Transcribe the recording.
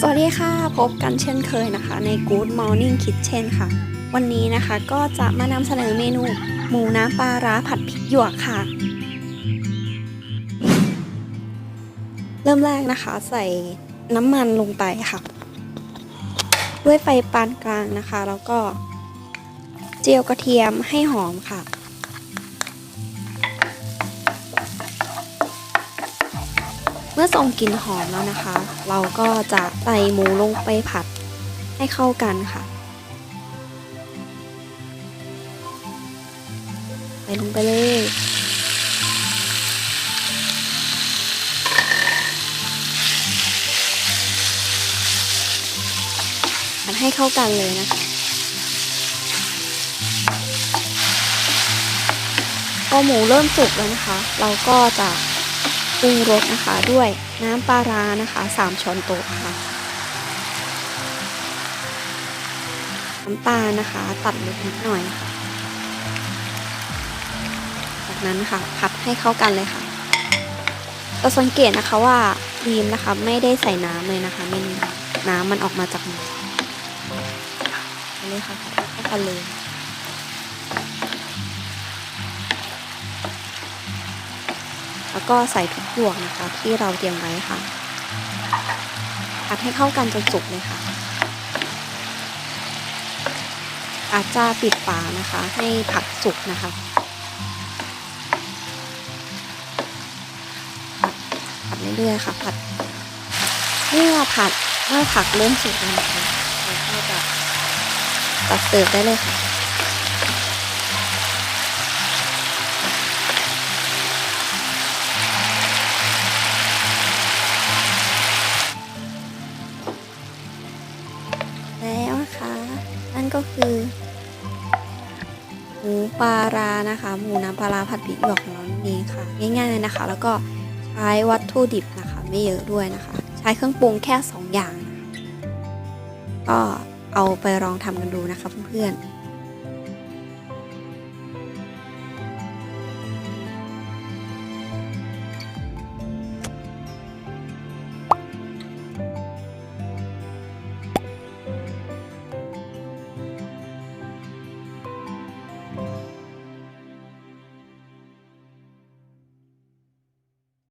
สวัสดีค่ะพบกันเช่นเคยนะคะ ใน Good Morning Kitchen ค่ะ วันนี้นะคะก็จะมานำเสนอเมนู หมูน้ำปลาร้าผัดพริกหยวกค่ะ เริ่มแรกนะคะใส่น้ำมันลงไปค่ะ ด้วยไฟปานกลางนะคะ แล้วก็เจียวกระเทียมให้หอมค่ะ มื่อส่งกลิ่นหอมแล้วนะคะ เราก็จะใส่หมูลงไปผัดให้เข้ากันค่ะ ใส่ลงไปเลยผัดให้เข้ากันเลยนะคะพอหมูเริ่มสุกแล้วนะคะ เราก็จะ ปรุงรสนะคะด้วยน้ำปลาร้านะคะ 3 ช้อนโต๊ะค่ะน้ำตาลนะคะ ตัดเล็กนิดหน่อยค่ะ จากนั้นค่ะผัดให้เข้ากันเลยค่ะเราสังเกตนะคะว่าดีมนะคะไม่ได้ใส่น้ำเลยนะคะเมนูนี้น้ำมันออกมาจากหมูไปเลยค่ะผัดให้เข้ากันเลย แล้วก็ใส่ทุกหยวกนะคะ ที่เราเตรียมไว้ค่ะผัดให้เข้ากันจนสุกเลยค่ะ อาจจะปิดฝานะคะ ให้ผักสุกนะคะผัดผัดเรื่อยๆค่ะ ผัดเมื่อผัดเมื่อผักเริ่มสุกแล้วนะคะเราก็จะตัดเสิร์ฟได้เลยค่ะ ก็คือหมูปลาร้านะคะหมูน้ำปลาราผัดพริกหยวกของเรานั่นเองค่ะ ง่าย ๆนะคะ แล้วก็ใช้วัตถุดิบนะคะ ไม่เยอะด้วยนะคะ ใช้เครื่องปรุงแค่ 2 อย่าง ก็เอาไปลองทำกันดูนะคะเพื่อนๆ